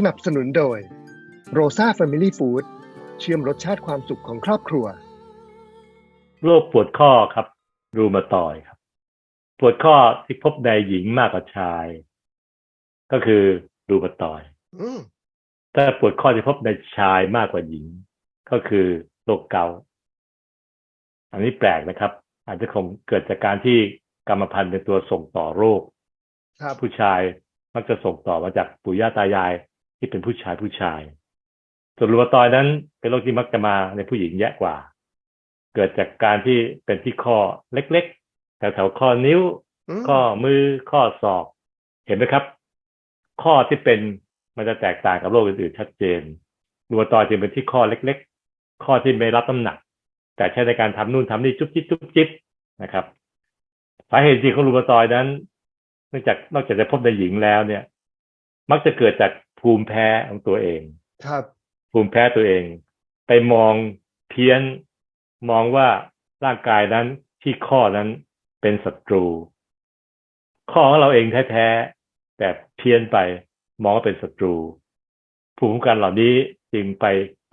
สนับสนุนโดยโรซา Family Food เชื่อมรสชาติความสุขของครอบครัว โรคปวดข้อครับ รูมาตอยด์ครับ ปวดข้อที่พบในหญิงมากกว่าชาย ก็คือรูมาตอยด์อืมถ้าปวดข้อที่พบในชายมากกว่าหญิง ก็คือโรคเกาต์อันนี้แปลกนะครับ อาจจะคงเกิดจากการที่กรรมพันธุ์เป็นตัวส่งต่อโรคครับผู้ชายมักจะส่งต่อมาจากปู่ย่าตายาย ที่เป็นผู้ชายผู้ชายส่วนรูมาตอยด์นั้นเป็นโรคที่มักจะมาในผู้หญิงแยะกว่า เกิดจากการที่เป็นที่ข้อเล็กๆแถวๆข้อนิ้วอืมข้อมือข้อศอก เห็นไหมครับ ข้อที่เป็นมันจะแตกต่างกับโรคอื่นๆชัดเจนรูมาตอยด์จึงเป็นที่ข้อเล็ก ๆ ข้อที่ไม่รับน้ำหนัก แต่ใช้ในการทำนู่นทำนี่จุ๊บจิ๊บจุ๊บจิ๊บนะครับสาเหตุจริงของรูมาตอยด์นั้น เนื่องจากนอกจากจะพบในหญิงแล้วเนี่ย มักจะเกิดจาก ภูมิแพ้ของตัวเอง ครับ ภูมิแพ้ตัวเอง ไปมองเพี้ยนมองว่าร่างกายนั้นที่ข้อนั้นเป็นศัตรู ข้อของเราเองแท้ๆแต่เพี้ยนไปมองว่าเป็นศัตรู ภูมิคุ้มกันเหล่านี้จึงไป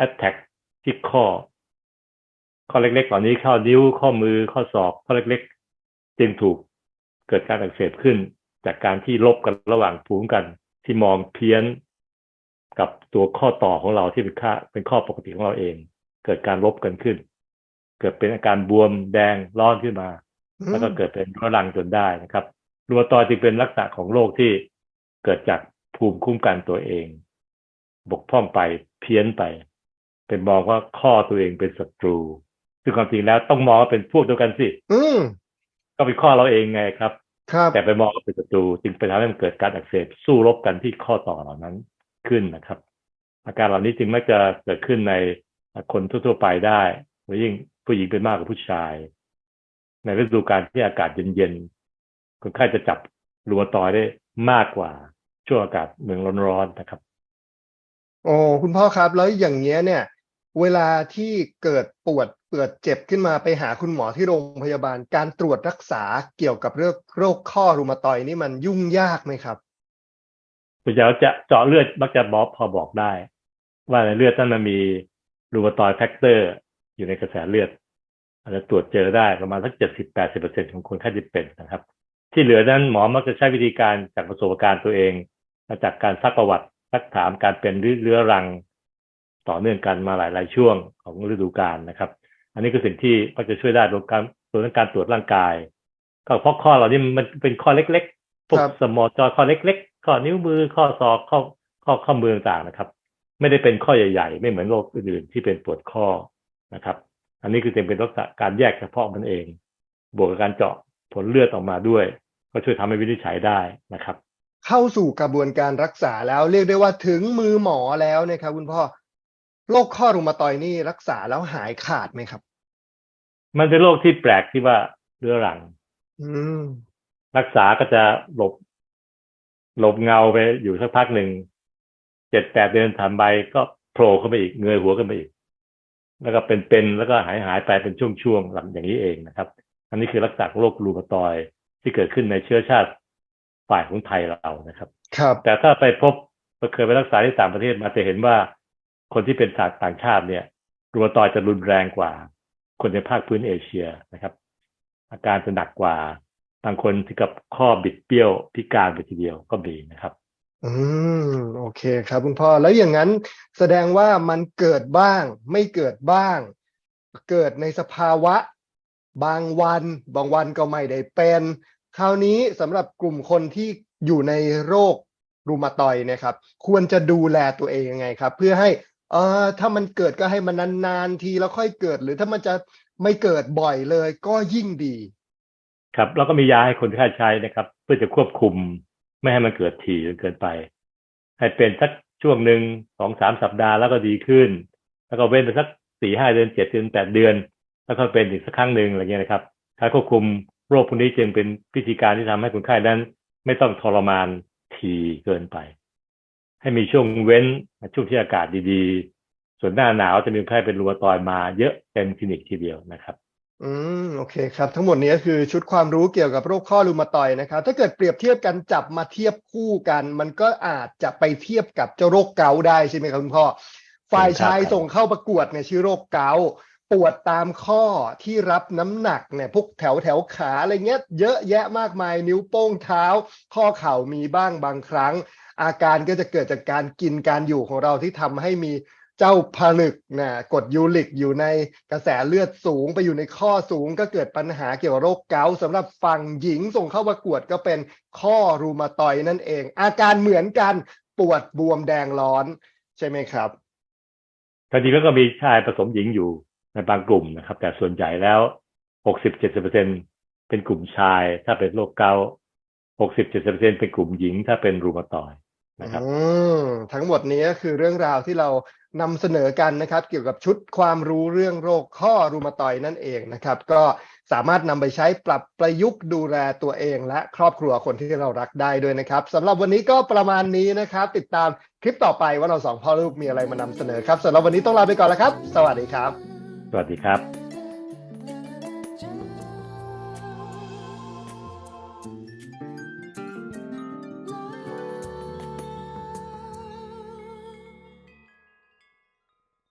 attack ที่ข้อ ข้อเล็กๆเหล่านี้เข้านิ้วข้อมือข้อศอกข้อเล็กๆ จึงถูกเกิดการอักเสบขึ้น จากการที่ลบกันระหว่างภูมิคุ้มกันที่มองเพี้ยน กับตัวข้อต่อของเราที่เป็นค่าเป็นข้อปกติของเราเอง เกิดการลบกันขึ้น เกิดเป็นอาการบวมแดงร้อนขึ้นมาอืมแล้วก็เกิดเป็นเรื้อรังจนได้นะครับรูมาตอยด์จึงเป็นลักษณะของโรคที่เกิดจากภูมิคุ้มกันตัวเอง บกพร่องไปเพี้ยนไป เป็นมองว่าข้อตัวเองเป็นศัตรู ซึ่งความจริงแล้วต้องมองว่าเป็นพวกเดียวกันสิอืมก็เป็นข้อเราเองไงครับครับแต่ไปมองว่าเป็นศัตรูจึงไปทำให้มันเกิดการอักเสบสู้รบกันที่ข้อต่อเหล่านั้น ขึ้นนะครับ อาการเหล่านี้จึงมักจะเกิดขึ้นในคนทั่ว ๆ ไปได้หรือยิ่งผู้หญิงเป็นมากกว่าผู้ชาย ในฤดูกาลที่อากาศเย็นๆคนไข้จะจับรูมาตอยได้มากกว่าช่วงอากาศเมืองร้อนๆนะครับโอ้คุณพ่อครับ แล้วอย่างเงี้ยเนี่ย เวลาที่เกิดปวดเกิดเจ็บขึ้นมาไปหาคุณหมอที่โรงพยาบาล การตรวจรักษาเกี่ยวกับเรื่องโรคข้อรูมาตอยนี่มันยุ่งยากไหมครับ ส่วนใหญ่เราจะเจาะเลือดมักจะบอกพอบอกได้ ว่าในเลือดนั้นมันมีรูมาตอยด์แฟกเตอร์อยู่ในกระแสเลือดอาจจะตรวจเจอได้ประมาณสักเจ็ดสิบแปดสิบเปอร์เซ็นของคนไข้ที่เป็นนะครับ ที่เหลือนั้นหมอมักจะใช้วิธีการจากประสบการณ์ตัวเองมาจากการซักประวัติซักถามการเป็นเรื้อรังต่อเนื่องกันมาหลาย ๆ ช่วงของฤดูกาลนะครับ อันนี้คือสิ่งที่ก็จะช่วยได้รวมการรวมทั้งการตรวจร่างกายก็เพราะข้อเหล่านี้มันเป็นข้อเล็กๆพวกครับสมอจอยข้อเล็กๆ ข้อนิ้วมือข้อศอกข้อข้อข้อมือต่างๆนะครับ ไม่ได้เป็นข้อใหญ่ ๆ ไม่เหมือนโรคอื่นๆที่เป็นปวดข้อนะครับ อันนี้คือเป็นลักษณะการแยกเฉพาะมันเอง บวกกับการเจาะผลเลือดออกมาด้วย ก็ช่วยทำให้วินิจฉัยได้นะครับ เข้าสู่กระบวนการรักษาแล้วเรียกได้ว่าถึงมือหมอแล้วเนะครับคุณพ่อโรคข้อรูมาตอยด์นี่รักษาแล้วหายขาดไหมครับ มันเป็นโรคที่แปลกที่ว่าเรื้อรังอืมรักษาก็จะหลบ หลบเงาไปอยู่สักพักหนึ่งเจ็ดแปดเดือนผ่านไปก็โผล่ขึ้นมาอีกเงยหัวขึ้นมาอีก แล้วก็เป็นๆแล้วก็หายหายๆไปเป็นช่วงๆหลังอย่างนี้เองนะครับ อันนี้คือลักษณะของโรครูมาตอยด์ที่เกิดขึ้นในเชื้อชาติฝ่ายของไทยเรานะครับ ครับ แต่ถ้าไปพบเคยไปรักษาที่ต่างประเทศมาจะเห็นว่าคนที่เป็นจากต่างชาติเนี่ยรูมาตอยด์จะรุนแรงกว่า คนในภาคพื้นเอเชียนะครับ อาการจะหนักกว่า บางคนถึงกับข้อบิดเบี้ยวพิการไปทีเดียวก็มีนะครับอืมโอเคครับคุณพ่อแล้วอย่างนั้นแสดงว่ามันเกิดบ้าง ไม่เกิดบ้าง เกิดในสภาวะ บางวัน บางวันก็ไม่ได้เป็น คราวนี้สำหรับกลุ่มคนที่อยู่ในโรครูมาตอยนะครับ ควรจะดูแลตัวเองยังไงครับ เพื่อให้เอ่อถ้ามันเกิดก็ให้มันนานๆทีแล้วค่อยเกิด หรือถ้ามันจะไม่เกิดบ่อยเลย ก็ยิ่งดี ครับ แล้วก็มียาให้คนไข้ใช้นะครับ เพื่อจะควบคุมไม่ให้มันเกิดถี่จนเกินไป ให้เป็นสักช่วงหนึ่งสองสามสัปดาห์แล้วก็ดีขึ้น แล้วก็เว้นไปสักสี่ห้าเดือนเจ็ดเดือนแปดเดือน แล้วก็เป็นอีกสักครั้งหนึ่งอะไรเงี้ยนะครับการควบคุมโรคพวกนี้จึงเป็นวิธีการที่ทำให้คนไข้นั้น ไม่ต้องทรมานทีเกินไป ให้มีช่วงเว้นช่วงที่อากาศดีๆ ส่วนหน้าหนาวจะมีคนไข้เป็นรูมาตอยมาเยอะเต็มคลินิกทีเดียวนะครับ อืม โอเคครับ ทั้งหมดนี้ก็คือชุดความรู้เกี่ยวกับโรคข้อรูมาตอยด์นะครับ ถ้าเกิดเปรียบเทียบกันจับมาเทียบคู่กัน มันก็อาจจะไปเทียบกับเจ้าโรคเกาต์ได้ใช่ไหมครับคุณพ่อฝ่ายชายส่งเข้าประกวดเนี่ยชื่อโรคเกาต์ปวดตามข้อที่รับน้ำหนักเนี่ยพวกแถวแถวขาอะไรเงี้ยเยอะแยะมากมายนิ้วโป้งเท้า ข้อเข่ามีบ้างบางครั้ง อาการก็จะเกิดจากการกินการอยู่ของเราที่ทำให้มี เจ้าผลึกนะกรดยูริกอยู่ในกระแสเลือดสูงไปอยู่ในข้อสูงก็เกิดปัญหาเกี่ยวกับโรคเกาต์สำหรับฝั่งหญิงส่งเข้าประกวดก็เป็นข้อรูมาตอยด์นั่นเอง อาการเหมือนกันปวดบวมแดงร้อนใช่ไหมครับจริงๆแล้วก็มีชายผสมหญิงอยู่ในบางกลุ่มนะครับ แต่ส่วนใหญ่แล้วหกสิบเจ็ดสิบเปอร์เซ็นเป็นกลุ่มชายถ้าเป็นโรคเกาต์หกสิบเจ็ดสิบเปอร์เซ็นเป็นกลุ่มหญิงถ้าเป็นรูมาตอยด์นะครับอืมทั้งหมดนี้ก็คือเรื่องราวที่เรา นำเสนอกันนะครับเกี่ยวกับชุดความรู้เรื่องโรคข้อรูมาตอยนั่นเองนะครับ ก็สามารถนำไปใช้ปรับประยุกต์ดูแลตัวเอง และครอบครัวคนที่เรารักได้ด้วยนะครับสำหรับวันนี้ก็ประมาณนี้นะครับ ติดตามคลิปต่อไปว่าเราสองพ่อลูกมีอะไรมานำเสนอครับสำหรับวันนี้ต้องลาไปก่อนแล้วครับ สวัสดีครับ สวัสดีครับ